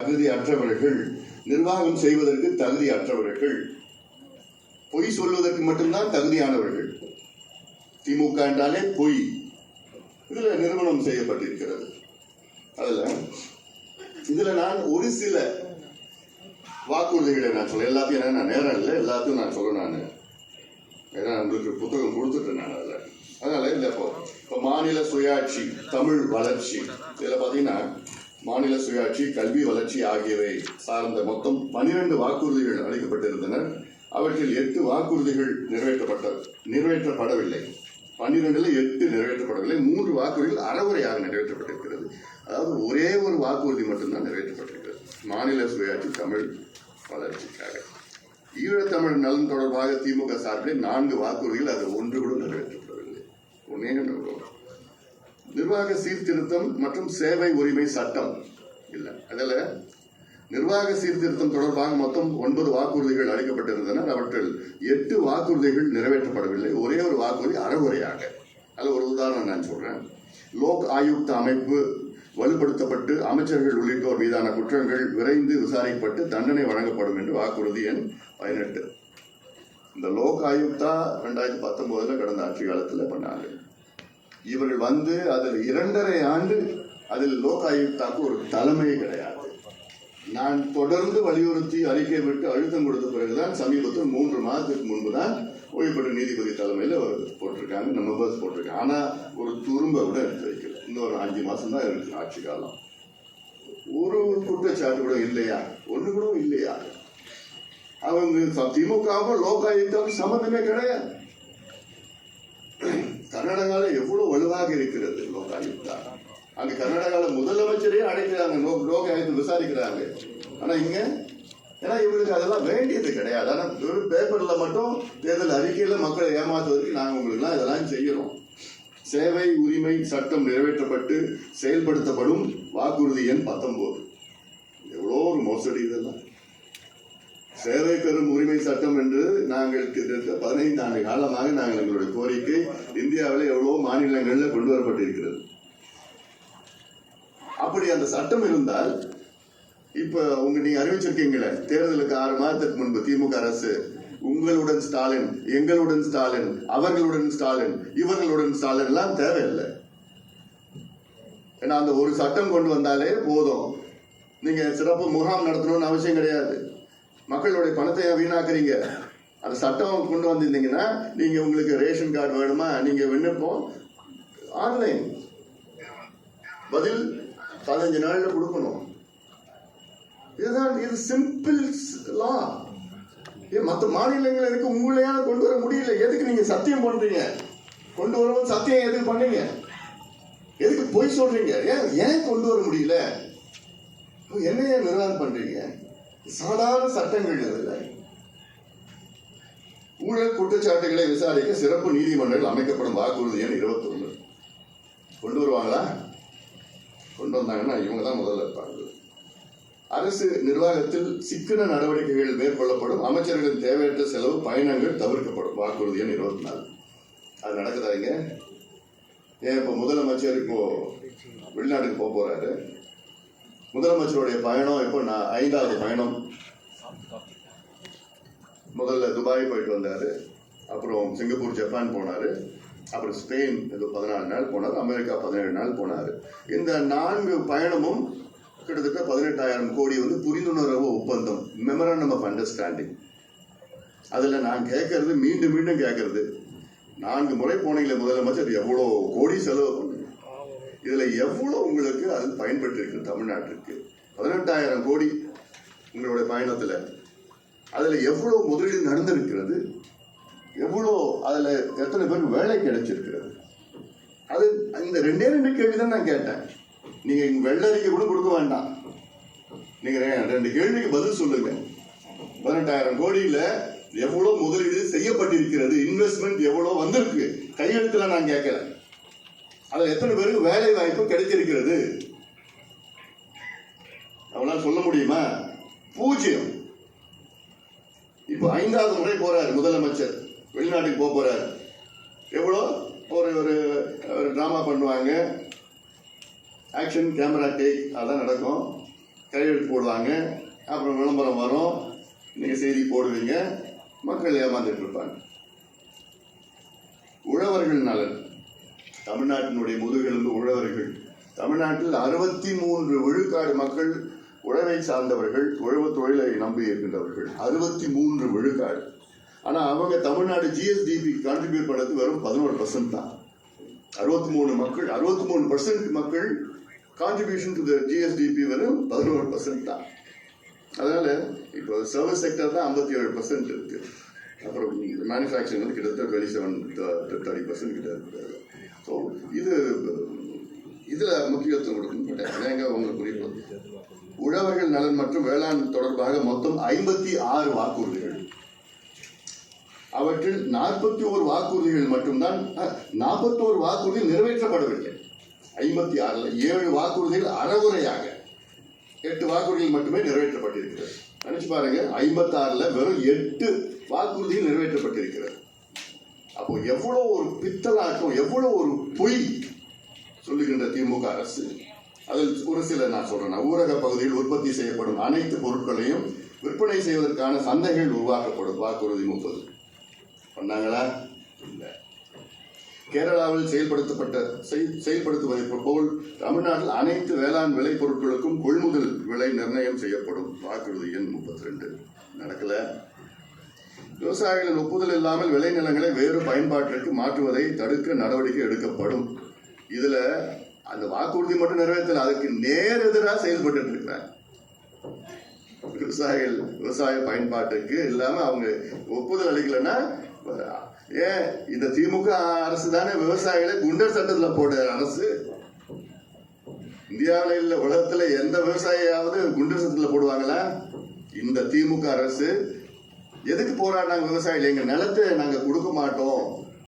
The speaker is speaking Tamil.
தகுதி அற்றவர்கள் நிர்வாகம் செய்வதற்கு தகுதி அற்றவர்கள் பொய் சொல்வதற்கு மட்டும்தான் தகுதியானவர்கள். திமுக என்றாலே பொய். இதுல நிறுவனம் செய்யப்பட்டிருக்கிறது. அதுல இதுல நான் ஒரு சில வாக்குறுதிகளை நான் சொல்ல எல்லாத்தையும் ஏன்னா நான் நேரம் இல்லை எல்லாத்தையும் நான் சொல்ல நான். ஏன்னா உங்களுக்கு புத்தகம் கொடுத்துட்டேன் நான் அதில். அதனால இல்லை இப்போ இப்போ மாநில சுயாட்சி தமிழ் வளர்ச்சி. இதில் பார்த்தீங்கன்னா மாநில சுயாட்சி கல்வி வளர்ச்சி ஆகியவை சார்ந்த மொத்தம் பனிரெண்டு வாக்குறுதிகள் அளிக்கப்பட்டிருந்தன. அவற்றில் எட்டு வாக்குறுதிகள் நிறைவேற்றப்பட்ட நிறைவேற்றப்படவில்லை. பன்னிரெண்டுல எட்டு நிறைவேற்றப்படவில்லை. மூன்று வாக்குறுதிகள் அறவுரையாக நிறைவேற்றப்பட்டிருக்கிறது. அதாவது ஒரே ஒரு வாக்குறுதி மட்டும்தான் நிறைவேற்றப்பட்டிருக்கிறது. மாநில சுயாட்சி தமிழ் வளர்ச்சிக்காக. ஈழத்தமிழ் நலன் தொடர்பாக திமுக சார்பில் நான்கு வாக்குறுதிகள் அது ஒன்று கூட நிறைவேற்றப்படவில்லை. ஒன்னே நிர்வாக சீர்திருத்தம் மற்றும் சேவை உரிமை சட்டம். இல்ல அதில் நிர்வாக சீர்திருத்தம் தொடர்பாக மொத்தம் ஒன்பது வாக்குறுதிகள் அளிக்கப்பட்டிருந்தன. அவற்றில் எட்டு வாக்குறுதிகள் நிறைவேற்றப்படவில்லை. ஒரே ஒரு வாக்குறுதி அறகுறையாக. அதில் ஒரு உதாரணம் நான் சொல்றேன். லோக் ஆயுக்த அமைப்பு வலுப்படுத்தப்பட்டு அமைச்சர்கள் உள்ளிட்டோர் மீதான குற்றங்கள் விரைந்து விசாரிக்கப்பட்டு தண்டனை வழங்கப்படும் என்று வாக்குறுதி எண் பதினெட்டு. இந்த லோக் ஆயுக்தா ரெண்டாயிரத்தி பத்தொன்பதுல கடந்த ஆட்சி காலத்தில் பண்ணாங்க. இவர்கள் வந்து அதில் இரண்டரை ஆண்டு அதில் லோக் ஆயுக்தாக்கு ஒரு தலைமையே கிடையாது. நான் தொடர்ந்து வலியுறுத்தி அறிக்கை விட்டு அழுத்தம் கொடுத்த பிறகுதான் சமீபத்தில் மூன்று மாதத்துக்கு முன்பு தான் ஓய்வுபெற்ற நீதிபதி தலைமையில் போட்டிருக்காங்க நம்ம பஸ் போட்டிருக்காங்க. ஆனால் ஒரு துரும்ப கூட எடுத்து வைக்கல. இன்னொரு அஞ்சு மாதம் தான் இருக்கு ஆட்சி காலம். ஒரு குற்றச்சாட்டு கூட இல்லையா? ஒன்று கூட இல்லையா? அவங்க திமுகவும் லோகாயுக்தாவும் சம்மந்தமே கிடையாது. கர்நாடகாவில் எவ்வளவு வலுவாக இருக்கிறது லோகாயுக்தா அங்க கர்நாடகாவில் முதலமைச்சரே அடைக்கிறாங்க லோ- லோகாயுக்தம் விசாரிக்கிறாங்க. ஆனா இங்க ஏன்னா இவங்களுக்கு அதெல்லாம் வேண்டியது கிடையாது. ஆனா வெறும் பேப்பர்ல மட்டும் தேர்தல் அறிக்கையில மக்களை ஏமாத்துவதற்கு நாங்கள் உங்களுக்குலாம் இதெல்லாம் செய்யறோம். சேவை உரிமை சட்டம் நிறைவேற்றப்பட்டு செயல்படுத்தப்படும் வாக்குறுதி எண் பத்தொன்பது. எவ்வளோ ஒரு மோசடி இதெல்லாம். சேவை பெறும் உரிமை சட்டம் என்று நாங்கள் கிட்டத்தட்ட பதினைந்து ஆண்டு காலமாக நாங்கள் எங்களுடைய கோரிக்கை இந்தியாவில் எவ்வளவோ மாநிலங்களில் கொண்டு வரப்பட்டிருக்கிறது. அப்படி அந்த சட்டம் இருந்தால் இப்ப உங்க நீங்க அறிவிச்சிருக்கீங்களே தேர்தலுக்கு ஆறு மாதத்துக்கு முன்பு திமுக அரசு உங்களுடன் ஸ்டாலின் எங்களுடன் ஸ்டாலின் அவர்களுடன் ஸ்டாலின் இவர்களுடன் ஸ்டாலின் எல்லாம் தேவையில்லை. ஏன்னா அந்த ஒரு சட்டம் கொண்டு வந்தாலே போதும். நீங்க சிறப்பு முகாம் நடத்தணும்னு அவசியம் கிடையாது. மக்களுடைய பணத்தை வீணாக்குறீங்க. அந்த சட்டம் கொண்டு வந்திருந்தீங்கன்னா நீங்க உங்களுக்கு ரேஷன் கார்டு வேணுமா? நீங்க விண்ணப்பம் ஆன்லைன். பதில் பதினஞ்சு நாள்ல கொடுக்கணும். இதுதான் இது சிம்பிள் லா ஏன் மற்ற மாநிலங்கள் இருக்கு உங்களையால கொண்டு வர முடியல. எதுக்கு நீங்க சத்தியம் பண்றீங்க? கொண்டு வரும்போது சத்தியம் எதுக்கு பண்ணீங்க? எதுக்கு பொய் சொல்றீங்க? ஏன் ஏன் கொண்டு வர முடியல? என்ன ஏன் நிர்வாகம் பண்றீங்க? சாதாரண சட்டங்கள் இல்லை? ஊழல் குற்றச்சாட்டுகளை விசாரிக்க சிறப்பு நீதிமன்றங்கள் அமைக்கப்படும் வாக்குறுதி எண் இருபத்தி ஒன்று கொண்டு வருவாங்களா? கொண்டு வந்தாங்கன்னா இவங்க தான் முதல்ல இருப்பாங்க. அரசு நிர்வாகத்தில் சிக்கன நடவடிக்கைகள் மேற்கொள்ளப்படும். அமைச்சர்களின் தேவையற்ற செலவு பயணங்கள் தவிர்க்கப்படும். வாக்குறுதி எண் இருபத்தி நாலு அது நடக்குதா இங்க? ஏன் இப்போ முதலமைச்சர் இப்போ வெளிநாட்டுக்கு போக போறாரு? முதலமைச்சருடைய பயணம் இப்போ நான் ஐந்தாவது பயணம். முதல்ல துபாய் போயிட்டு வந்தார். அப்புறம் சிங்கப்பூர் ஜப்பான் போனார். அப்புறம் ஸ்பெயின் ஏதோ பதினாலு நாள் போனார். அமெரிக்கா பதினேழு நாள் போனார். இந்த நான்கு பயணமும் கிட்டத்தட்ட பதினெட்டாயிரம் கோடி வந்து புரிந்துணர்வு ஒப்பந்தம் மெமரண்டம் ஆஃப் அண்டர்ஸ்டாண்டிங் அதில் நான் கேட்கறது மீண்டும் மீண்டும் கேட்கறது. நான்கு முறை போனீங்களே முதலமைச்சர் எவ்வளோ கோடி செலவு இதில் எவ்வளோ உங்களுக்கு அது பயன்பட்டு இருக்கு தமிழ்நாட்டிற்கு பதினெட்டாயிரம் கோடி உங்களுடைய பயணத்தில். அதில் எவ்வளோ முதலீடு நடந்திருக்கிறது? எவ்வளோ அதில் எத்தனை பேருக்கு வேலை கிடைச்சிருக்கிறது? அது இந்த ரெண்டே ரெண்டு கேள்வி தான் நான் கேட்டேன். நீங்க இங்க வெள்ளரிக்கை கூட கொடுக்க வேண்டாம். நீங்க ரெண்டு கேள்விக்கு பதில் சொல்லுங்க. பதினெட்டாயிரம் கோடியில எவ்வளவு முதலீடு செய்யப்பட்டிருக்கிறது? இன்வெஸ்ட்மெண்ட் எவ்வளவு வந்திருக்கு? கையெழுத்துல நான் கேட்குறேன். அதில் எத்தனை பேருக்கு வேலை வாய்ப்பு கிடைச்சிருக்கிறது அவனால் சொல்ல முடியுமா? பூஜ்ஜியம். இப்போ ஐந்தாவது முறை போறாரு முதலமைச்சர். வெளிநாட்டுக்கு போக போறாரு. எவ்வளோ? ஒரு ஒரு ஒரு ட்ராமா பண்ணுவாங்க. ஆக்ஷன் கேமரா டேக் அதான் நடக்கும். கையெழுத்து போடுவாங்க. அப்புறம் விளம்பரம் வரும். நீங்கள் செய்தி போடுவீங்க. மக்கள் ஏமாந்துட்டு இருப்பாங்க. உழவர்கள் நலன். தமிழ்நாட்டினுடைய முதுகெலும்பு உழவர்கள். தமிழ்நாட்டில் அறுபத்தி மூன்று விழுக்காடு மக்கள் உழவை சார்ந்தவர்கள் உழவு தொழிலை நம்பி இருக்கின்றவர்கள். அறுபத்தி மூன்று விழுக்காடு. ஆனால் அவங்க தமிழ்நாடு ஜிஎஸ்டிபி கான்ட்ரிபியூட் பண்ணது வெறும் பதினோரு பர்சன்ட் தான். அறுபத்தி மூணு மக்கள் அறுபத்தி மூணு பர்சன்ட் மக்கள் கான்ட்ரிபியூஷன் டு த ஜிஎஸ்டிபி வெறும் பதினோரு பர்சன்ட் தான். அதனால இப்போ சர்வீஸ் செக்டர் தான் ஐம்பத்தி ஏழு பர்சன்ட் இருக்கு. அப்புறம் மேனுஃபேக்சரிங் வந்து கிட்டத்தட்ட டுவெண்ட்டி செவன் தேர்ட்டி பர்சன்ட் கிட்ட ஸோ இது இதில் முக்கியத்துவம் கொடுக்கணும். எங்க உங்களுக்கு புரியும் உழவர்கள் நலன் மற்றும் வேளாண் தொடர்பாக மொத்தம் ஐம்பத்தி ஆறு வாக்குறுதிகள். அவற்றில் நாற்பத்தி ஓரு வாக்குறுதிகள் மட்டும்தான் நாற்பத்தோரு வாக்குறுதி நிறைவேற்றப்படவில்லை. ஐம்பத்தி ஆறுல ஏழு வாக்குறுதிகள் அறகுறையாக. எட்டு வாக்குறுதிகள் மட்டுமே நிறைவேற்றப்பட்டிருக்கிறது. நினைச்சு பாருங்க ஐம்பத்தி ஆறுல வெறும் எட்டு வாக்குறுதிகள் நிறைவேற்றப்பட்டிருக்கிறது. அப்போ எவ்வளவு ஒரு பித்தலாட்டம் எவ்வளவு ஒரு பொய் சொல்லுகின்ற திமுக அரசு அதில் ஒரு சில நான் சொல்றேன். ஊரக பகுதியில் உற்பத்தி செய்யப்படும் அனைத்து பொருட்களையும் விற்பனை செய்வதற்கான சந்தைகள் உருவாக்கப்படும். வாக்குறுதி முப்பது. பண்ணாங்களா? கேரளாவில் செயல்படுத்தப்பட்ட செய்- செயல்படுத்துவதை போல் தமிழ்நாட்டில் அனைத்து வேளாண் விளை பொருட்களுக்கும் கொள்முதல் விலை நிர்ணயம் செய்யப்படும். வாக்குறுதி எண் முப்பத்தி ரெண்டு நடக்கல. விவசாயிகளின் ஒப்புதல் இல்லாமல் விளைநிலங்களை வேறு பயன்பாட்டிற்கு மாற்றுவதை தடுக்க நடவடிக்கை எடுக்கப்படும். இதுல அந்த வாக்குறுதி மட்டும் நிறைவேற்றல அதுக்கு நேர் எதிராக செயல்பட்டு இருக்கிறாங்க. விவசாயிகள் விவசாய பயன்பாட்டுக்கு இல்லாம அவங்க ஒப்புதல் அளிக்கலைன்னா ஏன் இந்த திமுக அரசு தானே விவசாயிகளை குண்டர் சட்டத்துல போட அரசு? இந்தியாவில் இல்ல உலகத்துல எந்த விவசாயியாவது குண்டர் சட்டத்துல போடுவாங்களா? இந்த திமுக அரசு எதுக்கு போராடினாங்க விவசாயிகள்? எங்க நிலத்தை நாங்க கொடுக்க மாட்டோம்.